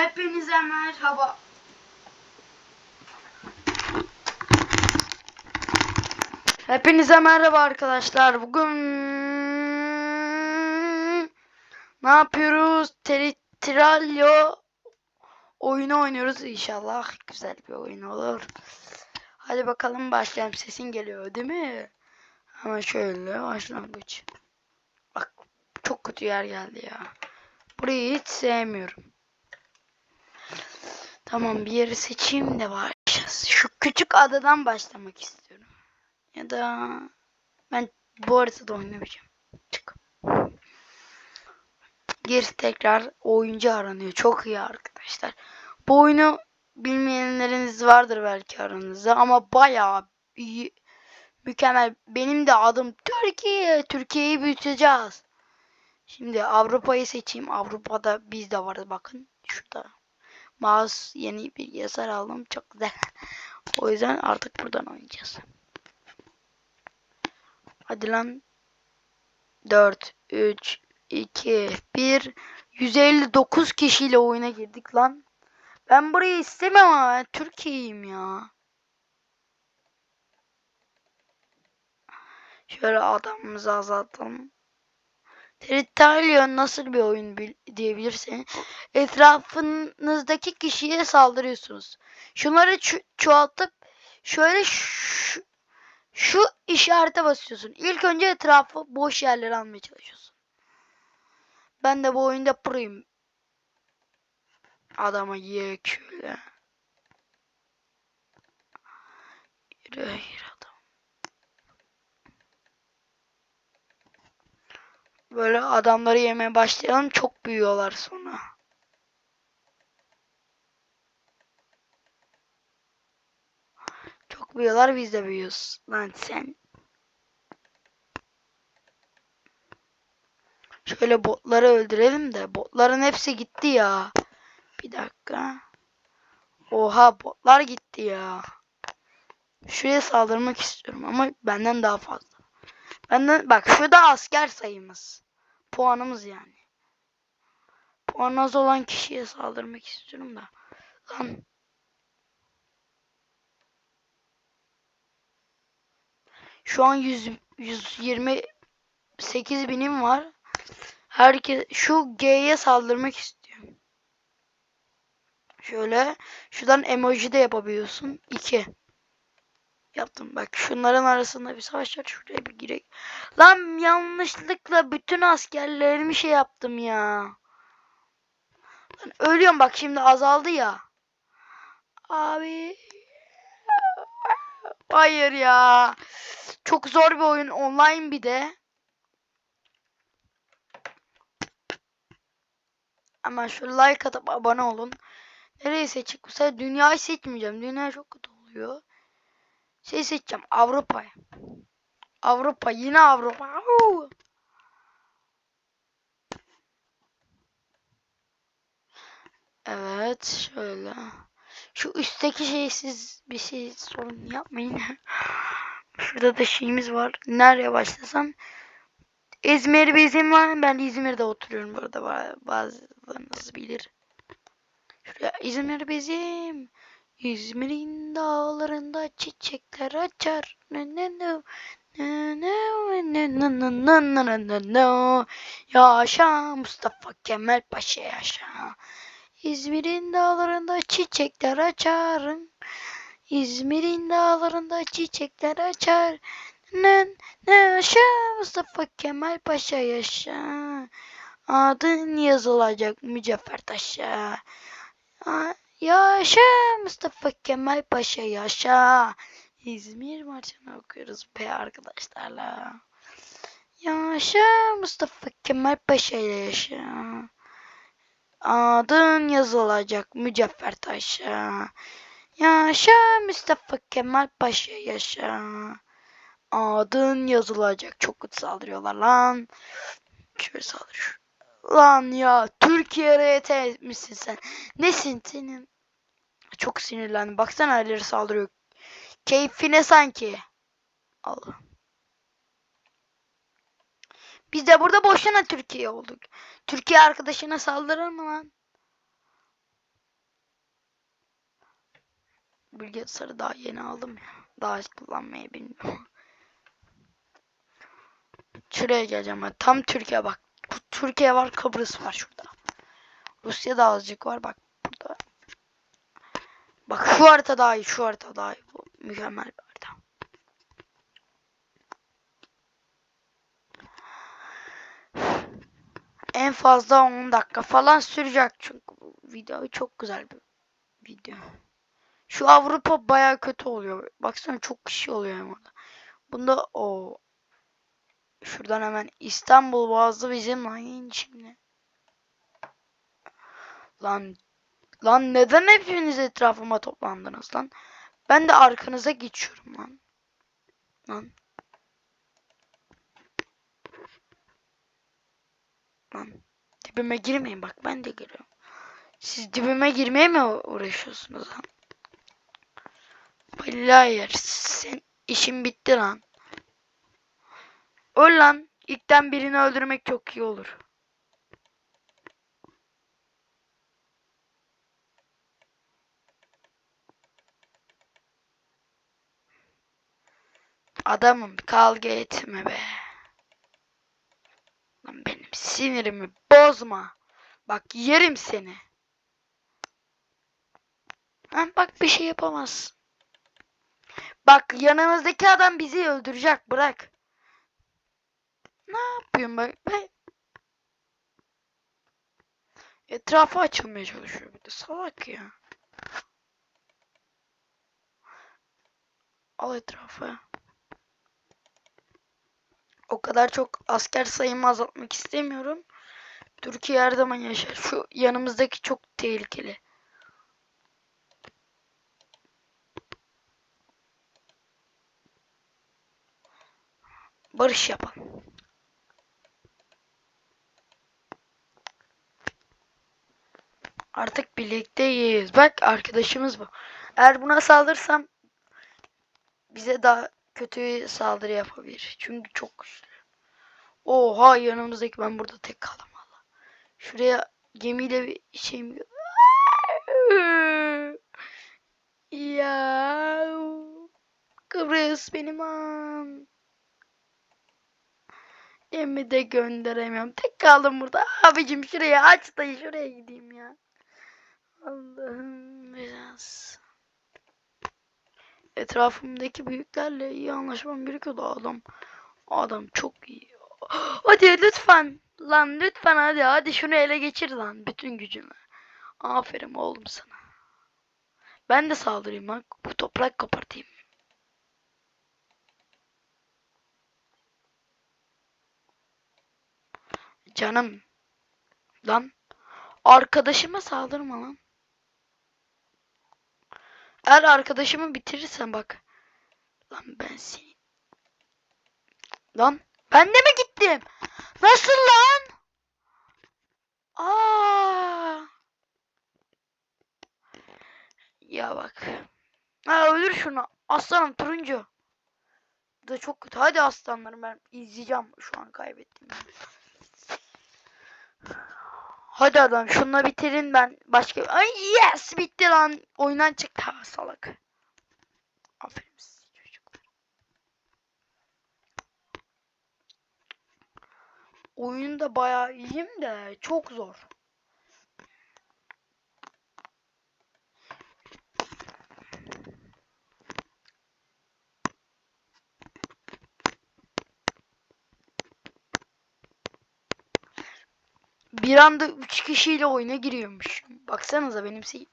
Hepinize merhaba. Hepinize merhaba arkadaşlar. Bugün ne yapıyoruz? Teritralyo oyunu oynuyoruz inşallah. Güzel bir oyun olur. Hadi bakalım başlayalım. Sesin geliyor değil mi? Ama şöyle başlangıç. Bak çok kötü yer geldi ya. Burayı hiç sevmiyorum. Tamam bir yeri seçeyim de başlasın. Şu küçük adadan başlamak istiyorum. Ya da ben bu haritada oynamayacağım. Çık. Gir tekrar oyuncu aranıyor. Çok iyi arkadaşlar. Bu oyunu bilmeyenleriniz vardır belki aranızda ama bayağı iyi mükemmel. Benim de adım Türkiye. Türkiye'yi büyüteceğiz. Şimdi Avrupa'yı seçeyim. Avrupa'da biz de varız bakın. Şurada. Mouse yeni bir yazar aldım. Çok güzel. o yüzden artık buradan oynayacağız. Hadi lan. 4, 3, 2, 1. 159 kişiyle oyuna girdik lan. Ben burayı istemem ama ben Türkiye'yim ya. Şöyle adamımızı azaltalım. Territorial nasıl bir oyun bil- diyebilirsiniz. Etrafınızdaki kişiye saldırıyorsunuz. Şunları çoğaltıp şöyle şu, şu işarete basıyorsun. İlk önce etrafı boş yerleri almaya çalışıyorsun. Ben de bu oyunda pro'yum. Adama yek şöyle. Yürü yürü Böyle adamları yemeye başlayalım çok büyüyorlar sonra. Çok büyüyorlar biz de büyüyoruz. Lan sen. Şöyle botları öldürelim de botların hepsi gitti ya. Bir dakika. Oha botlar gitti ya. Şuraya saldırmak istiyorum ama benden daha fazla. Benden bak şu da asker sayımız. Puanımız yani. Puan az olan kişiye saldırmak istiyorum da. Lan Şu an 100, 128 binim var. Herkes şu G'ye saldırmak istiyorum. Şöyle şuradan emoji de yapabiliyorsun. 2. Yaptım bak şunların arasında bir savaş var. Şuraya bir girek. Lan yanlışlıkla bütün askerlerimi şey yaptım ya. Lan ölüyorum bak şimdi azaldı ya. Abi. Hayır ya. Çok zor bir oyun online bir de. Ama şu like atıp abone olun. Nereyi seçecek bu sefer? Dünyayı seçmeyeceğim. Dünya çok kötü oluyor. Şey seçeceğim. Avrupa. Avrupa. Yine Avrupa. Au! Evet. Şöyle. Şu üstteki şeyi siz bir şey sorun yapmayın. Şurada da şeyimiz var. Nereye başlasam? İzmir bizim var. Ben İzmir'de oturuyorum burada. Ba- Bazılarınız bilir. Şuraya İzmir bizim. İzmir'in dağlarında çiçekler açar. Ne ne ne Yaşa Mustafa Kemal Paşa yaşa. İzmir'in dağlarında çiçekler açar. İzmir'in dağlarında çiçekler açar. Ne, ne yaşa Mustafa Kemal Paşa yaşa. Adın yazılacak mücevher taşa. Yaşa Mustafa Kemal Paşa yaşa. İzmir marşını okuyoruz be arkadaşlarla. Yaşa Mustafa Kemal Paşa yaşa. Adın yazılacak mücevher taşa. Yaşa Mustafa Kemal Paşa yaşa. Adın yazılacak. Çok kötü saldırıyorlar lan. Şöyle saldırıyor. Lan ya Türkiye RT misin sen? Nesin senin? Çok sinirlendim. Baksana elleri saldırıyor. Keyfine sanki. Allah. Biz de burada boşuna Türkiye olduk. Türkiye arkadaşına saldırır mı lan? bilgisayarı daha yeni aldım ya. Daha hiç kullanmayı bilmiyorum. Şuraya geleceğim ben. Tam Türkiye bak. Türkiye var Kıbrıs var şurada. Rusya'da azıcık var bak burada. Bak şu harita daha iyi. Şu harita daha iyi. Bu mükemmel bir harita. En fazla 10 dakika falan sürecek çünkü bu video çok güzel bir video. Şu Avrupa baya kötü oluyor. Baksana çok kişi oluyor orada. Bunda o şuradan hemen İstanbul Boğazı bizim lan şimdi. Lan lan neden hepiniz etrafıma toplandınız lan? Ben de arkanıza geçiyorum lan. Lan. Lan. Dibime girmeyin bak ben de giriyorum. Siz dibime girmeye mi uğraşıyorsunuz lan? Vallahi yer. Sen işin bitti lan. Öl lan. İlkten birini öldürmek çok iyi olur. Adamım kavga etme be. Lan benim sinirimi bozma. Bak yerim seni. Ha, bak bir şey yapamazsın. Bak yanımızdaki adam bizi öldürecek bırak. Ne yapıyorum bak ben? Etrafı açılmaya çalışıyor bir de salak ya. Al etrafı. O kadar çok asker sayımı azaltmak istemiyorum. Türkiye her zaman yaşar. Şu yanımızdaki çok tehlikeli. Barış yapalım. Artık birlikteyiz. Bak arkadaşımız bu. Eğer buna saldırsam bize daha kötü saldırı yapabilir. Çünkü çok güçlü. Oha yanımızdaki ben burada tek kaldım valla. Şuraya gemiyle bir şeyim ya Kıbrıs benim an. Gemi de gönderemiyorum. Tek kaldım burada. Abicim şuraya aç da şuraya gideyim ya. Allah'ım biraz. Etrafımdaki büyüklerle iyi anlaşmam gerekiyordu adam. Adam çok iyi. Hadi lütfen. Lan lütfen hadi hadi şunu ele geçir lan bütün gücünü. Aferin oğlum sana. Ben de saldırayım bak. Bu toprak kopartayım. Canım. Lan. Arkadaşıma saldırma lan. Eğer arkadaşımı bitirirsen bak. Lan ben seni. Lan. Ben de mi gittim? Nasıl lan? Aa. Ya bak. Ha öldür şunu. Aslanım turuncu. Bu da çok kötü. Hadi aslanlarım ben izleyeceğim. Şu an kaybettim. Hadi adam şununla bitirin ben başka ay yes bitti lan oyundan çıktı ha salak. Aferin size çocuklar. Oyunda bayağı iyiyim de çok zor. Bir anda 3 kişiyle oyuna giriyormuş. Baksanıza benim şey.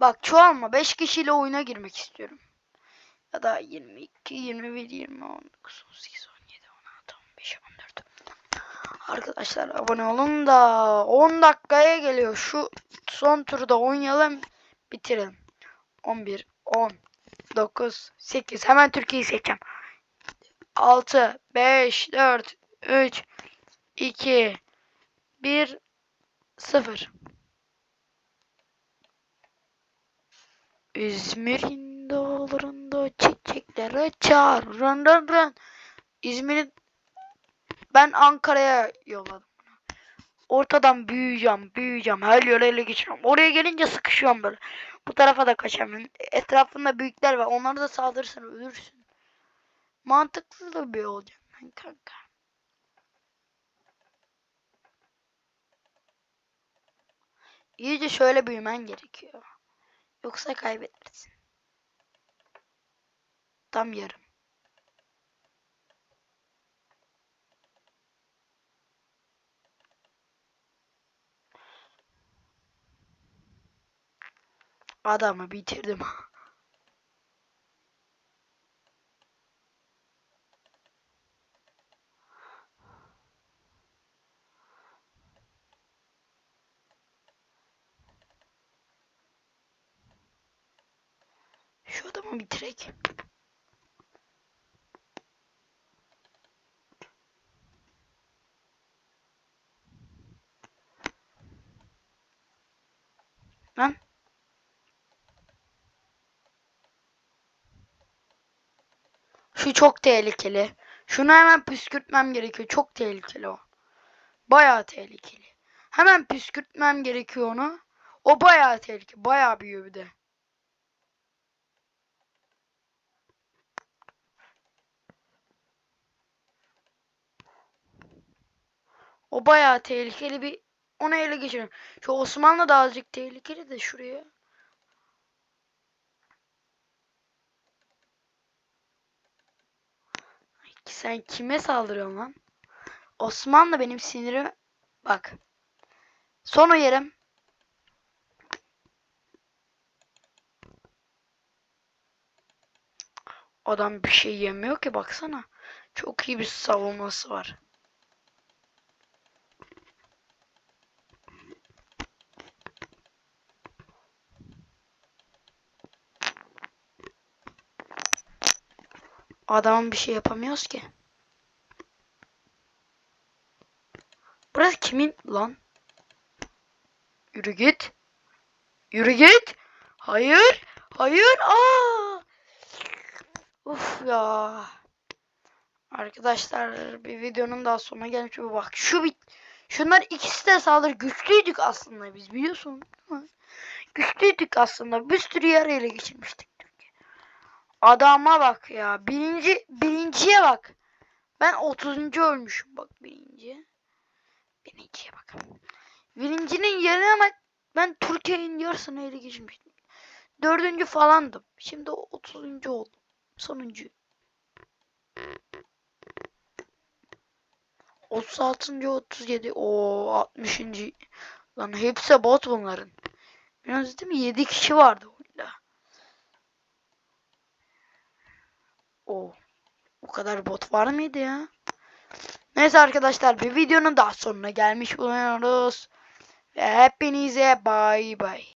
Bak çoğalma 5 kişiyle oyuna girmek istiyorum. Ya da 22, 21, 20, 19, 18, 17, 16, 15, 14. Arkadaşlar abone olun da 10 dakikaya geliyor. Şu son turda oynayalım bitirelim. 11, 10, 9, 8. Hemen Türkiye'yi seçeceğim. 6, 5, 4, 3, 2, 1 0 İzmir'in dağlarında çiçekler açar. Rın rın rın. İzmir'in ben Ankara'ya yolladım. Ortadan büyüyeceğim, büyüyeceğim. Her yere ele geçiriyorum. Oraya gelince sıkışıyorum böyle. Bu tarafa da kaçamıyorum. Etrafında büyükler var. Onları da saldırırsan ölürsün. Mantıklı da bir olacak ben kanka. İyice şöyle büyümen gerekiyor. Yoksa kaybedersin. Tam yarım. Adamı bitirdim. Şu adamı bitirek. Lan. Şu çok tehlikeli. Şunu hemen püskürtmem gerekiyor. Çok tehlikeli o. Bayağı tehlikeli. Hemen püskürtmem gerekiyor onu. O bayağı tehlikeli. Bayağı büyüyor bir de. O bayağı tehlikeli bir onu ele geçirelim. Şu Osmanlı da azıcık tehlikeli de şuraya. Ay, Sen kime saldırıyorsun lan? Osmanlı benim sinirim. Bak. Son yerim. Adam bir şey yemiyor ki baksana. Çok iyi bir savunması var. Adamın bir şey yapamıyoruz ki. Burası kimin lan? Yürü git. Yürü git. Hayır. Hayır. Aa. Uf ya. Arkadaşlar bir videonun daha sonuna gelmiş. Bak şu bit. Şunlar ikisi de saldırı güçlüydük aslında biz biliyorsun. Güçlüydük aslında. Bir sürü yer geçirmiştik. Adama bak ya. Birinci birinciye bak. Ben 30. ölmüşüm bak birinci. Birinciye bak. Birincinin yerine bak. Ben Türkiye'nin yarısını ele geçirmiştim. Dördüncü falandım. Şimdi 30. oldum. Sonuncu. 36. 37. O 60. Lan hepsi bot bunların. Biraz değil mi? 7 kişi vardı oyunda. O. O kadar bot var mıydı ya? Neyse arkadaşlar bir videonun daha sonuna gelmiş bulunuyoruz. Ve hepinize bay bay.